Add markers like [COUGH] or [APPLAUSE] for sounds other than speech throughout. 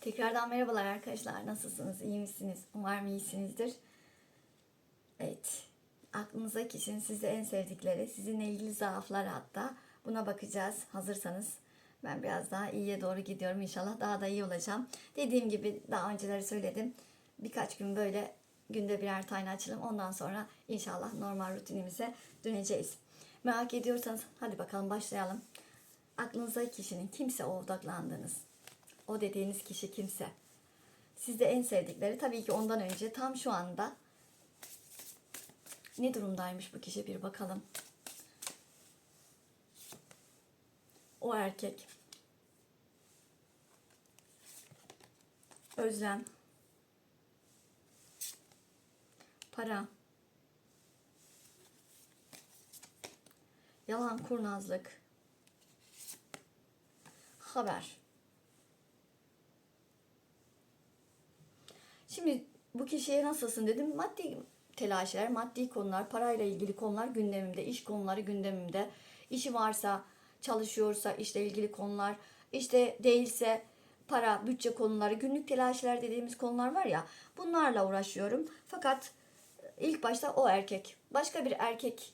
Tekrardan merhabalar arkadaşlar. Nasılsınız? İyi misiniz? Umarım iyisinizdir. Evet. Aklınıza kişinin size en sevdikleri, sizinle ilgili zaafları hatta buna bakacağız. Hazırsanız ben biraz daha iyiye doğru gidiyorum. İnşallah daha da iyi olacağım. Dediğim gibi daha önceleri söyledim. Birkaç gün böyle günde birer tane açalım. Ondan sonra inşallah normal rutinimize döneceğiz. Merak ediyorsanız hadi bakalım başlayalım. Aklınıza kişinin kimse odaklandığınız, o dediğiniz kişi kimse. Sizde en sevdikleri tabii ki ondan önce tam şu anda ne durumdaymış bu kişi bir bakalım. O erkek. Özlem. Para. Yalan kurnazlık. Haber. Şimdi bu kişiye nasılsın dedim. Maddi telaşlar, maddi konular, parayla ilgili konular gündemimde, iş konuları gündemimde. İşi varsa, çalışıyorsa işle ilgili konular, işte değilse para, bütçe konuları, günlük telaşlar dediğimiz konular var ya bunlarla uğraşıyorum. Fakat ilk başta o erkek, başka bir erkek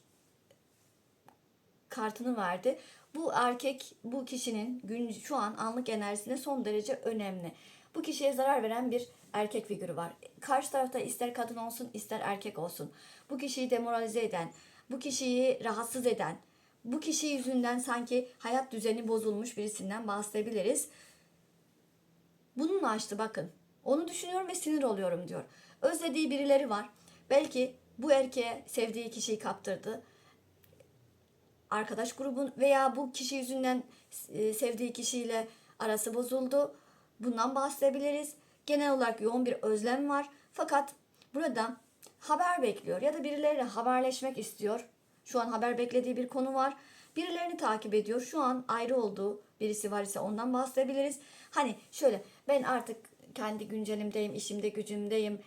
kartını verdi. Bu erkek bu kişinin gün şu an anlık enerjisine son derece önemli. Bu kişiye zarar veren bir erkek figürü var. Karşı tarafta ister kadın olsun ister erkek olsun. Bu kişiyi demoralize eden, bu kişiyi rahatsız eden, bu kişi yüzünden sanki hayat düzeni bozulmuş birisinden bahsedebiliriz. Bununla açtı bakın. Onu düşünüyorum ve sinir oluyorum diyor. Özlediği birileri var. Belki bu erkeğe sevdiği kişiyi kaptırdı arkadaş grubun veya bu kişi yüzünden e, sevdiği kişiyle arası bozuldu. Bundan bahsedebiliriz. Genel olarak yoğun bir özlem var. Fakat burada haber bekliyor ya da birileriyle haberleşmek istiyor. Şu an haber beklediği bir konu var. Birilerini takip ediyor. Şu an ayrı olduğu birisi var ise ondan bahsedebiliriz. Hani şöyle ben artık kendi güncelimdeyim, işimde, gücümdeyim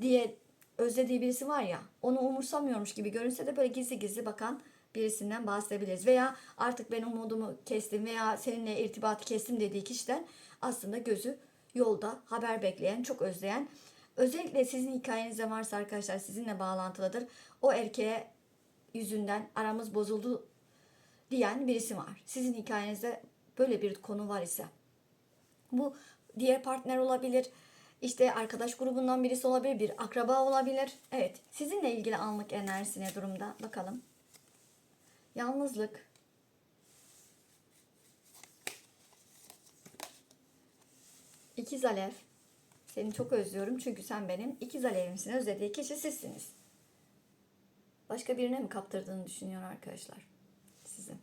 diye özlediği birisi var ya onu umursamıyormuş gibi görünse de böyle gizli gizli bakan birisinden bahsedebiliriz. Veya artık ben umudumu kestim veya seninle irtibatı kestim dediği kişiden aslında gözü yolda haber bekleyen, çok özleyen. Özellikle sizin hikayenizde varsa arkadaşlar sizinle bağlantılıdır. O erkeğe yüzünden aramız bozuldu diyen birisi var. Sizin hikayenizde böyle bir konu var ise. Bu diğer partner olabilir. İşte arkadaş grubundan birisi olabilir, bir akraba olabilir. Evet, sizinle ilgili anlık enerjisi ne durumda? Bakalım. Yalnızlık. İkiz Alev. Seni çok özlüyorum çünkü sen benim ikiz alevimsin. Özlediği kişi sizsiniz. Başka birine mi kaptırdığını düşünüyor arkadaşlar? Sizin.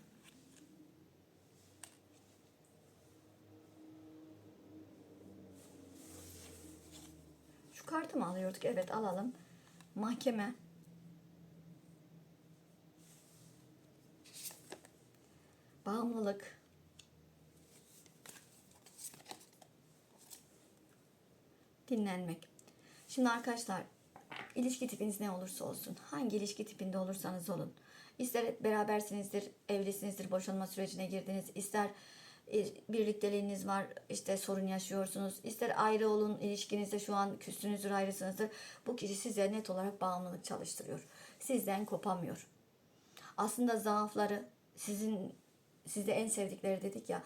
Şu kartı mı alıyorduk? Evet alalım. Mahkeme. Bağımlılık. Dinlenmek. Şimdi arkadaşlar ilişki tipiniz ne olursa olsun, hangi ilişki tipinde olursanız olun. İster berabersinizdir, evlisinizdir, boşanma sürecine girdiniz, ister e, birlikteliğiniz var, işte sorun yaşıyorsunuz, ister ayrı olun, ilişkinizde şu an küstünüzdür, ayrısınızdır. Bu kişi size net olarak bağımlılık çalıştırıyor. Sizden kopamıyor. Aslında zaafları sizin sizde en sevdikleri dedik ya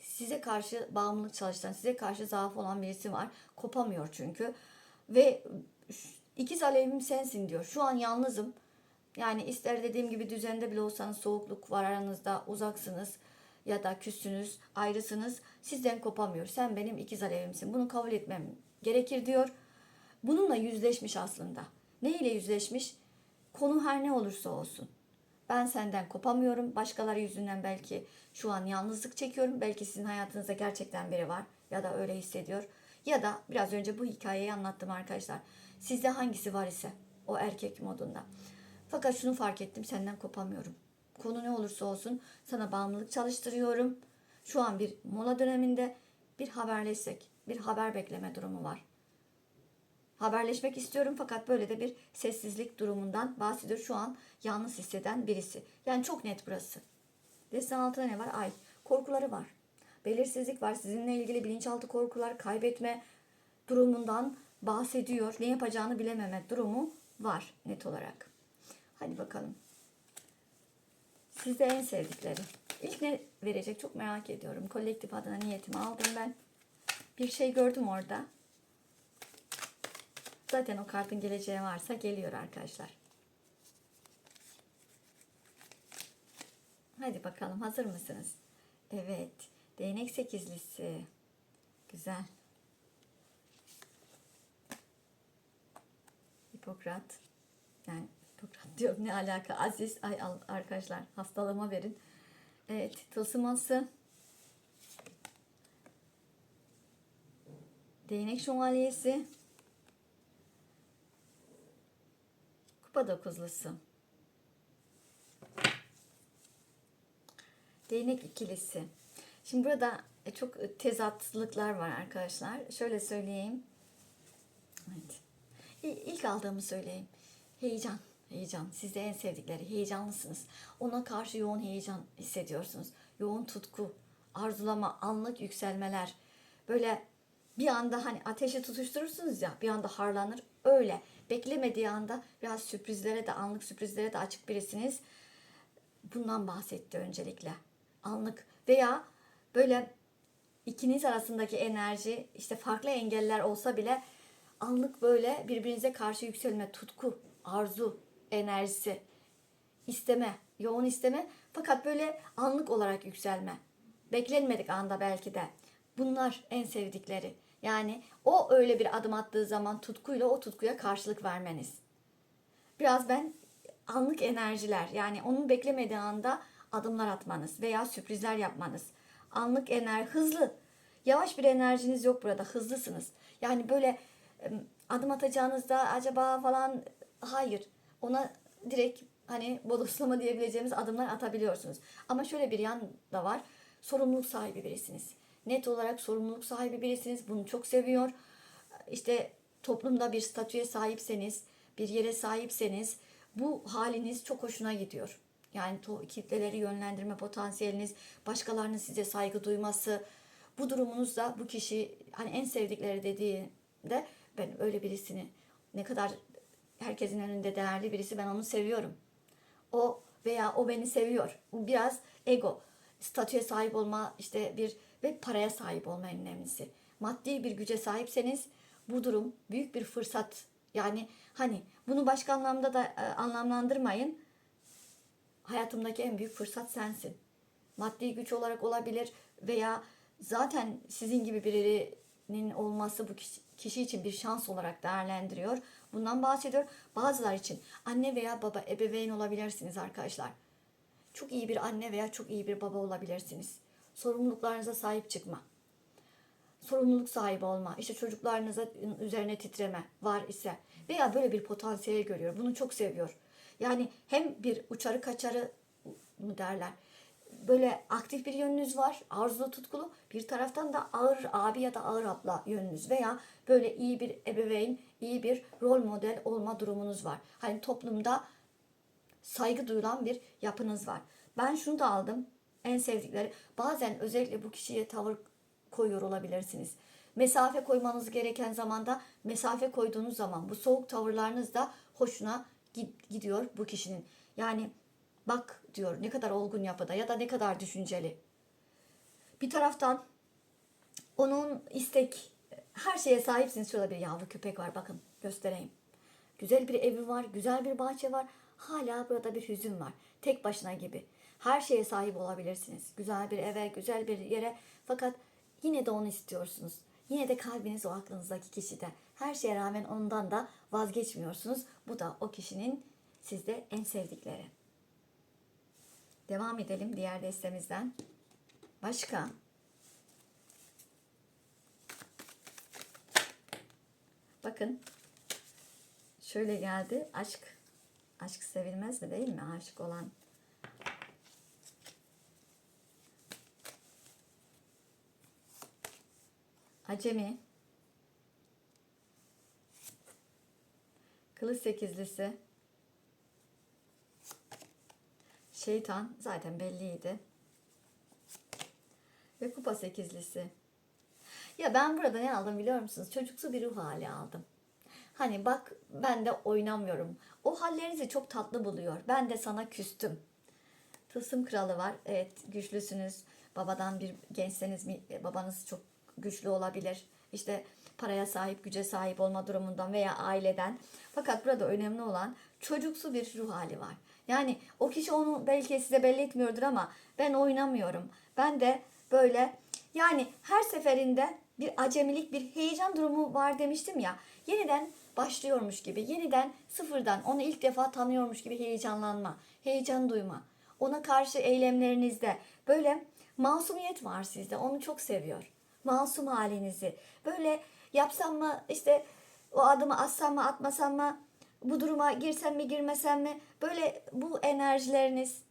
size karşı bağımlılık çalıştıran, size karşı zaaf olan birisi var. Kopamıyor çünkü. Ve ikiz alevim sensin diyor. Şu an yalnızım. Yani ister dediğim gibi düzende bile olsanız soğukluk var aranızda, uzaksınız ya da küssünüz, ayrısınız. Sizden kopamıyor. Sen benim ikiz alevimsin. Bunu kabul etmem gerekir diyor. Bununla yüzleşmiş aslında. Ne ile yüzleşmiş? Konu her ne olursa olsun. Ben senden kopamıyorum. Başkaları yüzünden belki şu an yalnızlık çekiyorum. Belki sizin hayatınızda gerçekten biri var ya da öyle hissediyor. Ya da biraz önce bu hikayeyi anlattım arkadaşlar. Sizde hangisi var ise o erkek modunda. Fakat şunu fark ettim senden kopamıyorum. Konu ne olursa olsun sana bağımlılık çalıştırıyorum. Şu an bir mola döneminde bir haberleşsek, bir haber bekleme durumu var haberleşmek istiyorum fakat böyle de bir sessizlik durumundan bahsediyor. Şu an yalnız hisseden birisi. Yani çok net burası. Desen altında ne var? Ay. Korkuları var. Belirsizlik var. Sizinle ilgili bilinçaltı korkular, kaybetme durumundan bahsediyor. Ne yapacağını bilememe durumu var net olarak. Hadi bakalım. Sizde en sevdikleri. İlk ne verecek çok merak ediyorum. Kolektif adına niyetimi aldım ben. Bir şey gördüm orada. Zaten o kartın geleceği varsa geliyor arkadaşlar. Hadi bakalım hazır mısınız? Evet. Değnek sekizlisi. Güzel. Hipokrat. Yani Hipokrat diyorum ne alaka? Aziz. Ay arkadaşlar hastalığıma verin. Evet. Tılsıması. Değnek şövalyesi. Kupa dokuzlusu. Değnek ikilisi. Şimdi burada e, çok tezatlıklar var arkadaşlar. Şöyle söyleyeyim. Evet. İlk aldığımı söyleyeyim. Heyecan. Heyecan. Siz de en sevdikleri. Heyecanlısınız. Ona karşı yoğun heyecan hissediyorsunuz. Yoğun tutku, arzulama, anlık yükselmeler. Böyle bir anda hani ateşi tutuşturursunuz ya bir anda harlanır. Öyle. Beklemediği anda biraz sürprizlere de anlık sürprizlere de açık birisiniz bundan bahsetti öncelikle. Anlık veya böyle ikiniz arasındaki enerji işte farklı engeller olsa bile anlık böyle birbirinize karşı yükselme, tutku, arzu, enerjisi, isteme, yoğun isteme fakat böyle anlık olarak yükselme. Beklenmedik anda belki de. Bunlar en sevdikleri. Yani o öyle bir adım attığı zaman tutkuyla o tutkuya karşılık vermeniz biraz ben anlık enerjiler yani onun beklemediği anda adımlar atmanız veya sürprizler yapmanız. Anlık enerji, hızlı. Yavaş bir enerjiniz yok burada, hızlısınız. Yani böyle adım atacağınızda acaba falan hayır. Ona direkt hani bodoslama diyebileceğimiz adımlar atabiliyorsunuz. Ama şöyle bir yan da var. Sorumluluk sahibi birisiniz. Net olarak sorumluluk sahibi birisiniz. Bunu çok seviyor işte toplumda bir statüye sahipseniz, bir yere sahipseniz bu haliniz çok hoşuna gidiyor. Yani kitleleri yönlendirme potansiyeliniz, başkalarının size saygı duyması, bu durumunuzda bu kişi hani en sevdikleri dediğinde ben öyle birisini ne kadar herkesin önünde değerli birisi ben onu seviyorum. O veya o beni seviyor. Bu biraz ego. Statüye sahip olma işte bir ve paraya sahip olma en önemlisi. Maddi bir güce sahipseniz bu durum büyük bir fırsat. Yani hani bunu başka anlamda da e, anlamlandırmayın. Hayatımdaki en büyük fırsat sensin. Maddi güç olarak olabilir veya zaten sizin gibi birinin olması bu kişi, kişi için bir şans olarak değerlendiriyor. Bundan bahsediyor. Bazılar için anne veya baba ebeveyn olabilirsiniz arkadaşlar. Çok iyi bir anne veya çok iyi bir baba olabilirsiniz. Sorumluluklarınıza sahip çıkma. Sorumluluk sahibi olma, işte çocuklarınıza üzerine titreme var ise veya böyle bir potansiyel görüyor. Bunu çok seviyor. Yani hem bir uçarı kaçarı mı derler. Böyle aktif bir yönünüz var, arzulu tutkulu. Bir taraftan da ağır abi ya da ağır abla yönünüz veya böyle iyi bir ebeveyn, iyi bir rol model olma durumunuz var. Hani toplumda saygı duyulan bir yapınız var. Ben şunu da aldım. En sevdikleri. Bazen özellikle bu kişiye tavır koyuyor olabilirsiniz. Mesafe koymanız gereken zamanda mesafe koyduğunuz zaman bu soğuk tavırlarınız da hoşuna gid- gidiyor bu kişinin. Yani bak diyor ne kadar olgun yapıda ya da ne kadar düşünceli. Bir taraftan onun istek her şeye sahipsiniz. Şurada bir yavru köpek var bakın göstereyim. Güzel bir evi var, güzel bir bahçe var. Hala burada bir hüzün var. Tek başına gibi. Her şeye sahip olabilirsiniz. Güzel bir eve, güzel bir yere. Fakat yine de onu istiyorsunuz. Yine de kalbiniz o aklınızdaki kişide. Her şeye rağmen ondan da vazgeçmiyorsunuz. Bu da o kişinin sizde en sevdikleri. Devam edelim diğer destemizden. Başka? Bakın şöyle geldi. Aşk. Aşk sevilmez mi değil mi? Aşık olan. Acemi. Kılıç sekizlisi. Şeytan zaten belliydi. Ve kupa sekizlisi. Ya ben burada ne aldım biliyor musunuz? Çocuksu bir ruh hali aldım. Hani bak ben de oynamıyorum. O hallerinizi çok tatlı buluyor. Ben de sana küstüm. Tılsım kralı var. Evet güçlüsünüz. Babadan bir gençseniz mi babanız çok güçlü olabilir. İşte paraya sahip, güce sahip olma durumundan veya aileden. Fakat burada önemli olan çocuksu bir ruh hali var. Yani o kişi onu belki size belli etmiyordur ama ben oynamıyorum. Ben de böyle yani her seferinde bir acemilik, bir heyecan durumu var demiştim ya. Yeniden başlıyormuş gibi, yeniden sıfırdan onu ilk defa tanıyormuş gibi heyecanlanma, heyecan duyma. Ona karşı eylemlerinizde böyle masumiyet var sizde. Onu çok seviyor. Masum halinizi. Böyle yapsam mı işte o adımı atsam mı atmasam mı bu duruma girsem mi girmesem mi böyle bu enerjileriniz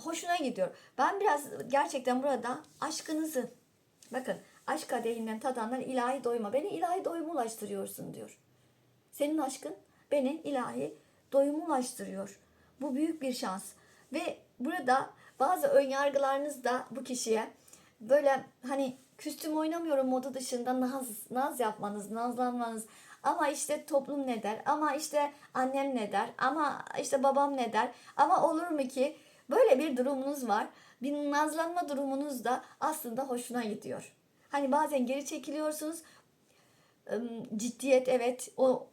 hoşuna gidiyor. Ben biraz gerçekten burada aşkınızı bakın aşk kadehinden tadanlar ilahi doyma. Beni ilahi doyuma ulaştırıyorsun diyor. Senin aşkın beni ilahi doyuma ulaştırıyor. Bu büyük bir şans. Ve burada bazı ön yargılarınız da bu kişiye böyle hani küstüm oynamıyorum modu dışında naz, naz yapmanız, nazlanmanız. Ama işte toplum ne der? Ama işte annem ne der? Ama işte babam ne der? Ama olur mu ki? Böyle bir durumunuz var. Bir nazlanma durumunuz da aslında hoşuna gidiyor. Hani bazen geri çekiliyorsunuz. Ciddiyet evet o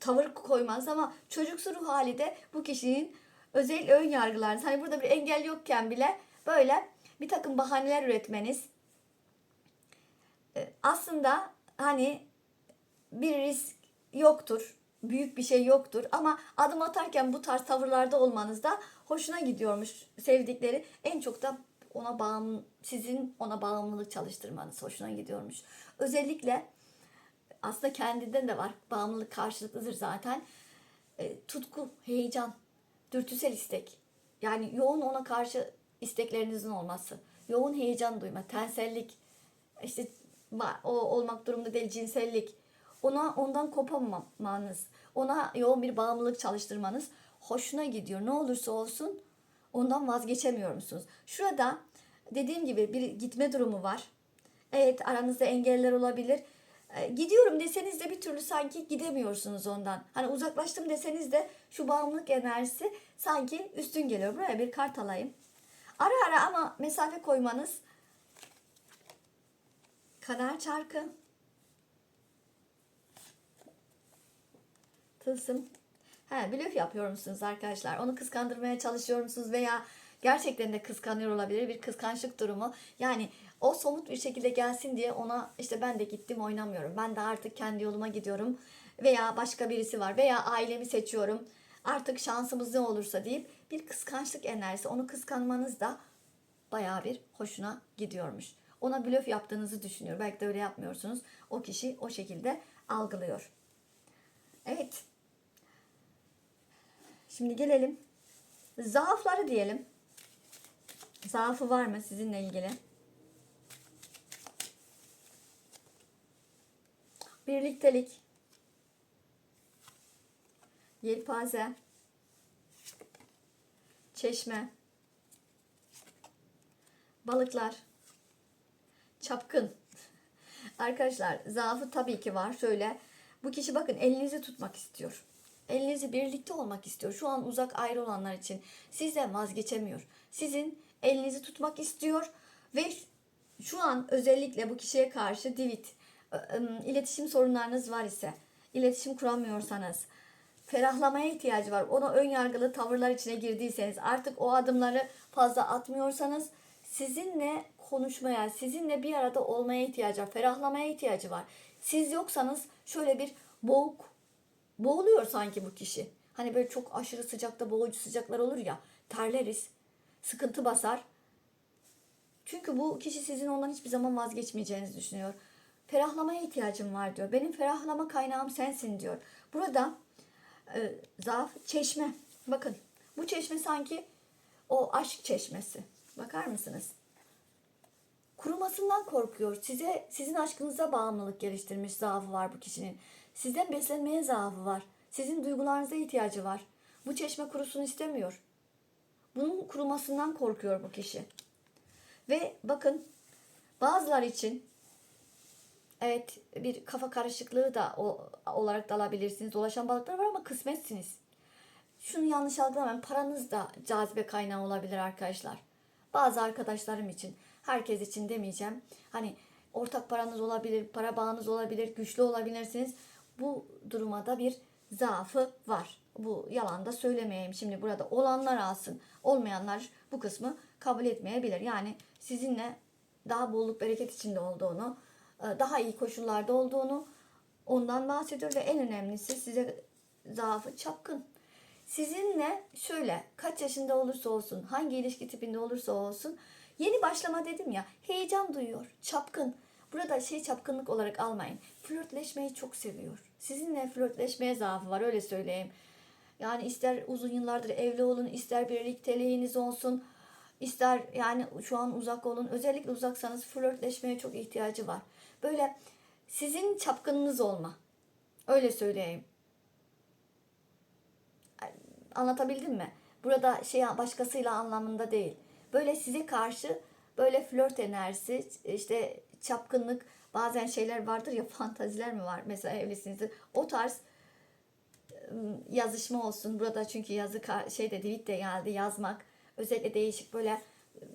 tavır koymaz ama çocuksu ruh hali de bu kişinin özel ön yargılarınız. Hani burada bir engel yokken bile böyle bir takım bahaneler üretmeniz e, aslında hani bir risk yoktur. Büyük bir şey yoktur ama adım atarken bu tarz tavırlarda olmanız da hoşuna gidiyormuş sevdikleri. En çok da ona bağım sizin ona bağımlılık çalıştırmanız hoşuna gidiyormuş. Özellikle aslında kendinden de var. Bağımlılık karşılıklıdır zaten. E, tutku, heyecan, dürtüsel istek. Yani yoğun ona karşı isteklerinizin olması. Yoğun heyecan duyma, tensellik, işte o olmak durumunda değil cinsellik. Ona ondan kopamamanız, ona yoğun bir bağımlılık çalıştırmanız hoşuna gidiyor. Ne olursa olsun ondan vazgeçemiyor musunuz? Şurada dediğim gibi bir gitme durumu var. Evet aranızda engeller olabilir. E, gidiyorum deseniz de bir türlü sanki gidemiyorsunuz ondan. Hani uzaklaştım deseniz de şu bağımlılık enerjisi sanki üstün geliyor. Buraya bir kart alayım. Ara ara ama mesafe koymanız kader çarkı tılsım He, blöf yapıyor musunuz arkadaşlar? Onu kıskandırmaya çalışıyor musunuz veya gerçekten de kıskanıyor olabilir bir kıskançlık durumu. Yani o somut bir şekilde gelsin diye ona işte ben de gittim oynamıyorum. Ben de artık kendi yoluma gidiyorum veya başka birisi var veya ailemi seçiyorum. Artık şansımız ne olursa deyip bir kıskançlık enerjisi onu kıskanmanız da bayağı bir hoşuna gidiyormuş. Ona blöf yaptığınızı düşünüyor. Belki de öyle yapmıyorsunuz. O kişi o şekilde algılıyor. Evet. Şimdi gelelim. Zaafları diyelim. Zaafı var mı sizinle ilgili? Birliktelik. Yelpaze. Çeşme. Balıklar. Çapkın. Arkadaşlar zaafı tabii ki var. Şöyle bu kişi bakın elinizi tutmak istiyor. Elinizi birlikte olmak istiyor. Şu an uzak ayrı olanlar için sizden vazgeçemiyor. Sizin elinizi tutmak istiyor ve şu an özellikle bu kişiye karşı divit iletişim sorunlarınız var ise, iletişim kuramıyorsanız, ferahlamaya ihtiyacı var. Ona ön yargılı tavırlar içine girdiyseniz, artık o adımları fazla atmıyorsanız sizinle konuşmaya, sizinle bir arada olmaya ihtiyacı var. Ferahlamaya ihtiyacı var. Siz yoksanız şöyle bir boğuk, boğuluyor sanki bu kişi. Hani böyle çok aşırı sıcakta boğucu sıcaklar olur ya. Terleriz. Sıkıntı basar. Çünkü bu kişi sizin ondan hiçbir zaman vazgeçmeyeceğinizi düşünüyor. Ferahlamaya ihtiyacım var diyor. Benim ferahlama kaynağım sensin diyor. Burada e, zaaf çeşme. Bakın bu çeşme sanki o aşk çeşmesi. Bakar mısınız? Kurumasından korkuyor. Size sizin aşkınıza bağımlılık geliştirmiş zaafı var bu kişinin. Sizden beslenmeye zaafı var. Sizin duygularınıza ihtiyacı var. Bu çeşme kurusun istemiyor. Bunun kurumasından korkuyor bu kişi. Ve bakın bazılar için evet bir kafa karışıklığı da o, olarak da alabilirsiniz. Dolaşan balıklar var ama kısmetsiniz. Şunu yanlış algılamayın. Paranız da cazibe kaynağı olabilir arkadaşlar. Bazı arkadaşlarım için, herkes için demeyeceğim. Hani ortak paranız olabilir, para bağınız olabilir, güçlü olabilirsiniz. Bu duruma da bir zaafı var. Bu yalan da söylemeyeyim. Şimdi burada olanlar alsın. Olmayanlar bu kısmı kabul etmeyebilir. Yani sizinle daha bolluk bereket içinde olduğunu, daha iyi koşullarda olduğunu ondan bahsediyor ve en önemlisi size zaafı çapkın. Sizinle şöyle kaç yaşında olursa olsun, hangi ilişki tipinde olursa olsun yeni başlama dedim ya heyecan duyuyor, çapkın. Burada şey çapkınlık olarak almayın. Flörtleşmeyi çok seviyor. Sizinle flörtleşmeye zaafı var öyle söyleyeyim. Yani ister uzun yıllardır evli olun, ister birlikteliğiniz olsun, ister yani şu an uzak olun. Özellikle uzaksanız flörtleşmeye çok ihtiyacı var. Böyle sizin çapkınınız olma. Öyle söyleyeyim. Anlatabildim mi? Burada şey başkasıyla anlamında değil. Böyle size karşı böyle flört enerjisi, işte çapkınlık, bazen şeyler vardır ya [LAUGHS] fantaziler mi var? Mesela evlisinizdir. O tarz ım, yazışma olsun. Burada çünkü yazı ka- şeyde tweet de geldi yazmak. Özellikle değişik böyle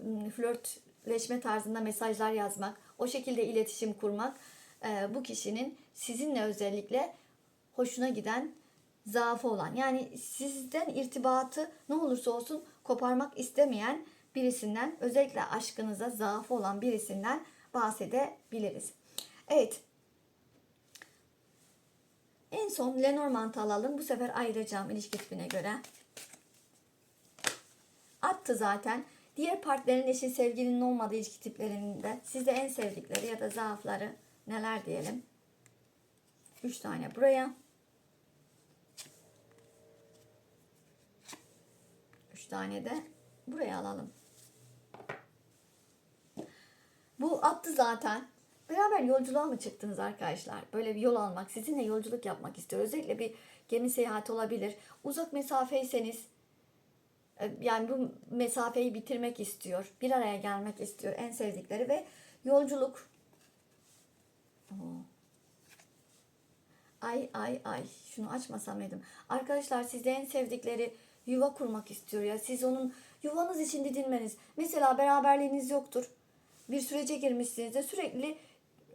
ım, flörtleşme tarzında mesajlar yazmak. O şekilde iletişim kurmak. e, bu kişinin sizinle özellikle hoşuna giden zaafı olan yani sizden irtibatı ne olursa olsun koparmak istemeyen birisinden özellikle aşkınıza zaafı olan birisinden bahsedebiliriz. Evet. En son Lenormand'ı alalım. Bu sefer ayıracağım ilişki tipine göre. Attı zaten. Diğer partilerin eşin sevgilinin olmadığı ilişki tiplerinde sizde en sevdikleri ya da zaafları neler diyelim. 3 tane buraya. 3 tane de buraya alalım. Bu attı zaten. Beraber yolculuğa mı çıktınız arkadaşlar? Böyle bir yol almak, sizinle yolculuk yapmak istiyor. Özellikle bir gemi seyahati olabilir. Uzak mesafeyseniz yani bu mesafeyi bitirmek istiyor. Bir araya gelmek istiyor en sevdikleri ve yolculuk. Ay ay ay şunu açmasam mıydım? Arkadaşlar sizde en sevdikleri yuva kurmak istiyor ya. Siz onun yuvanız için didinmeniz. Mesela beraberliğiniz yoktur. Bir sürece girmişsiniz de sürekli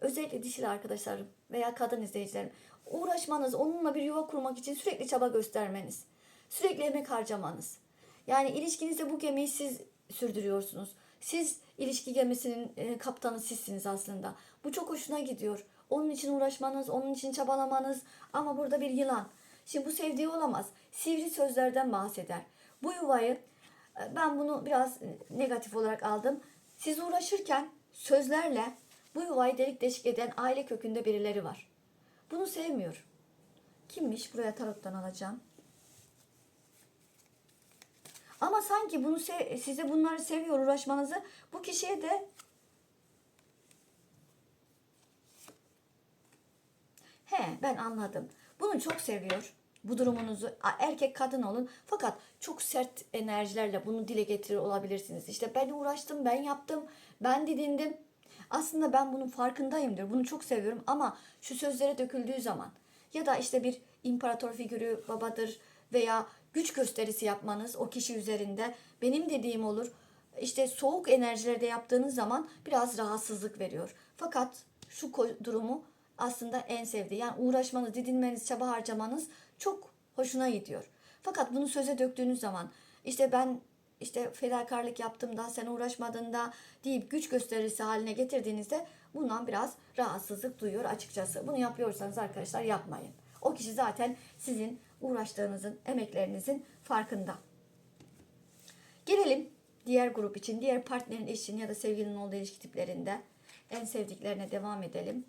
özellikle dişili arkadaşlarım veya kadın izleyicilerim uğraşmanız, onunla bir yuva kurmak için sürekli çaba göstermeniz. Sürekli emek harcamanız. Yani ilişkinizde bu gemiyi siz sürdürüyorsunuz. Siz ilişki gemisinin e, kaptanı sizsiniz aslında. Bu çok hoşuna gidiyor. Onun için uğraşmanız, onun için çabalamanız ama burada bir yılan. Şimdi bu sevdiği olamaz. Sivri sözlerden bahseder. Bu yuvayı e, ben bunu biraz negatif olarak aldım. Siz uğraşırken sözlerle bu yuvayı delik deşik eden aile kökünde birileri var. Bunu sevmiyor. Kimmiş? Buraya tarottan alacağım. Ama sanki bunu size bunları seviyor uğraşmanızı bu kişiye de He ben anladım. Bunu çok seviyor. Bu durumunuzu erkek kadın olun fakat çok sert enerjilerle bunu dile getirir olabilirsiniz. İşte ben uğraştım, ben yaptım, ben didindim. Aslında ben bunun farkındayımdır. Bunu çok seviyorum ama şu sözlere döküldüğü zaman ya da işte bir imparator figürü babadır veya güç gösterisi yapmanız o kişi üzerinde benim dediğim olur. İşte soğuk enerjilerde yaptığınız zaman biraz rahatsızlık veriyor. Fakat şu durumu aslında en sevdiği. Yani uğraşmanız, didinmeniz, çaba harcamanız çok hoşuna gidiyor. Fakat bunu söze döktüğünüz zaman işte ben işte fedakarlık yaptım da sen uğraşmadın da deyip güç gösterisi haline getirdiğinizde bundan biraz rahatsızlık duyuyor açıkçası. Bunu yapıyorsanız arkadaşlar yapmayın. O kişi zaten sizin uğraştığınızın, emeklerinizin farkında. Gelelim diğer grup için, diğer partnerin, eşin ya da sevgilinin olduğu ilişki tiplerinde en sevdiklerine devam edelim.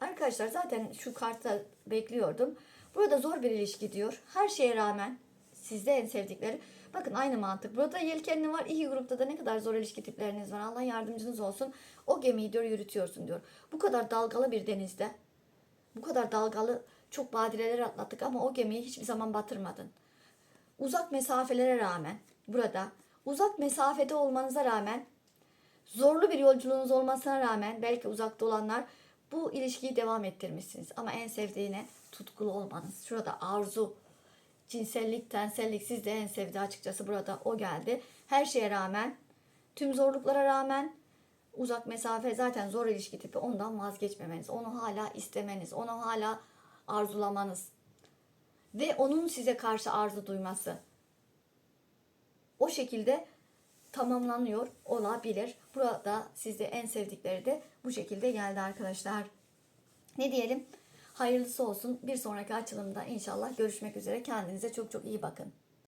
Arkadaşlar zaten şu kartta bekliyordum. Burada zor bir ilişki diyor. Her şeye rağmen sizde en sevdikleri. Bakın aynı mantık. Burada yelkenli var. İki grupta da ne kadar zor ilişki tipleriniz var. Allah yardımcınız olsun. O gemiyi diyor yürütüyorsun diyor. Bu kadar dalgalı bir denizde. Bu kadar dalgalı çok badireler atlattık ama o gemiyi hiçbir zaman batırmadın. Uzak mesafelere rağmen burada Uzak mesafede olmanıza rağmen, zorlu bir yolculuğunuz olmasına rağmen belki uzakta olanlar bu ilişkiyi devam ettirmişsiniz. Ama en sevdiğine tutkulu olmanız. Şurada arzu, cinsellik, tensellik sizde en sevdiği açıkçası burada o geldi. Her şeye rağmen, tüm zorluklara rağmen uzak mesafe zaten zor ilişki tipi ondan vazgeçmemeniz, onu hala istemeniz, onu hala arzulamanız ve onun size karşı arzu duyması o şekilde tamamlanıyor olabilir. Burada sizde en sevdikleri de bu şekilde geldi arkadaşlar. Ne diyelim? Hayırlısı olsun. Bir sonraki açılımda inşallah görüşmek üzere. Kendinize çok çok iyi bakın.